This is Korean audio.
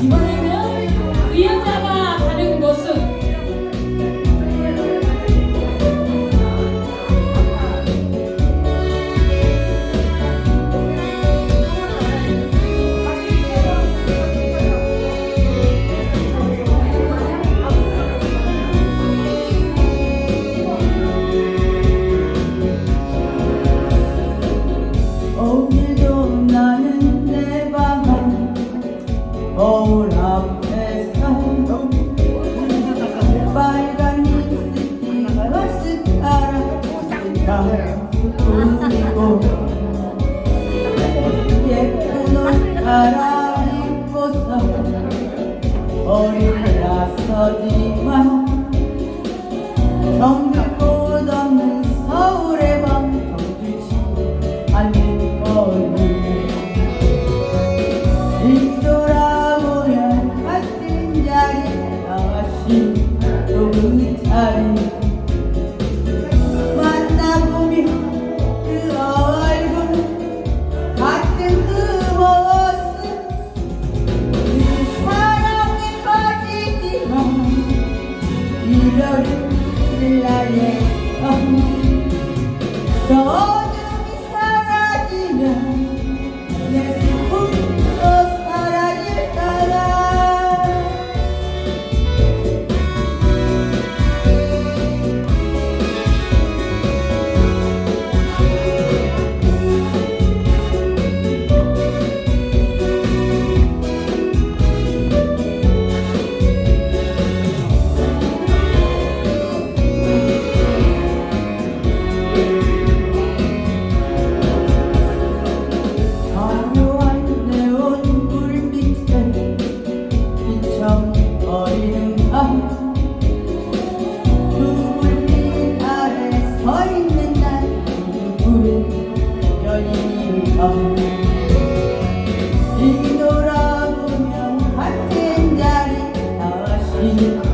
이번에 가꾸고 예쁜 옷 갈아입고서 어린 낯서지만 정겹고 없는 서울의 밤 정주치 아닌 거니 뒤돌아보면 같은 자리에 다시 Yes. 인도라보면 같은 자리 다시